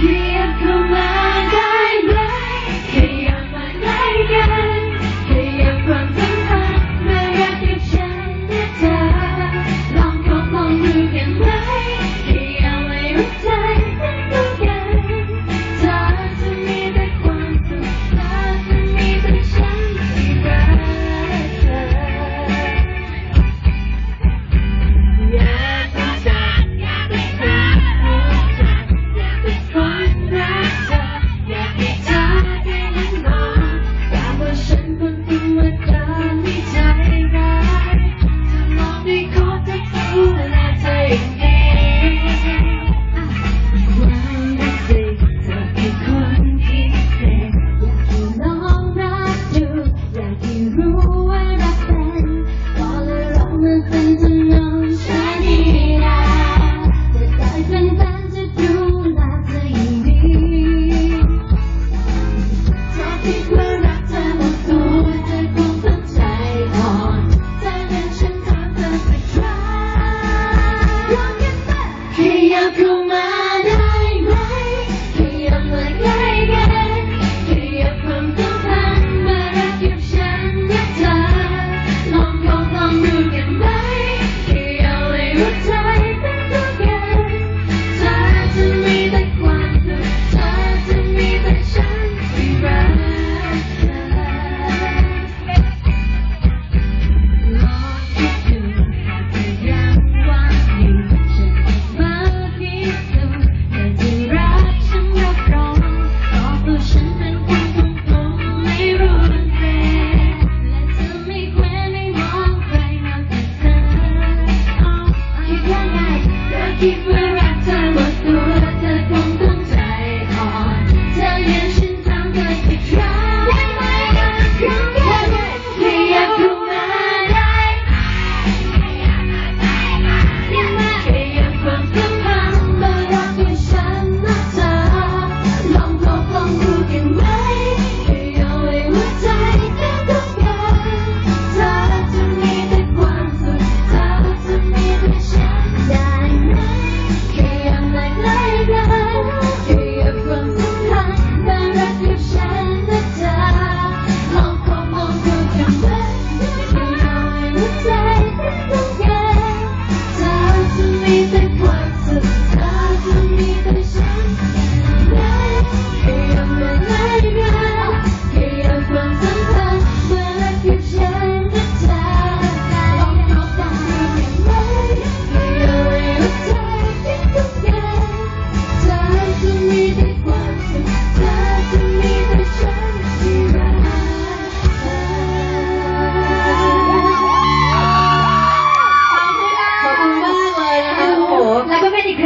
biar ke mana Thank you.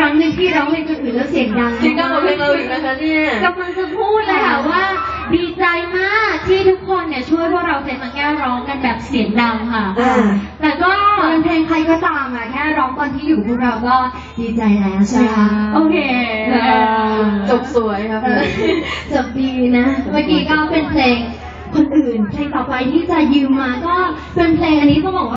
ครั้งหนึ่งที่ร้องเพลงคนอื่นแล้วเสียงดังที่ก้าวเเพลงเราอีกนะคะเนี่ยกำลังจะพูดเลยค่ะว่า ดีใจมากที่ทุกคนเนี่ยช่วยพวกเราเซนมาแก้ร้องกันแบบเสียงดังค่ะแต่ก็ เพลงใครก็ตามอะแค่ร้องตอนที่อยู่พวกเราก็ดีใจแล้วใช่ไหมโอเคจบสวยครับจบดีนะ เมื่อกี้ก็เป็นเพลงคนอื่นเพลงต่อไปที่จะยืมมาก็เป็นเพลงอันนี้ต้องบอกว่า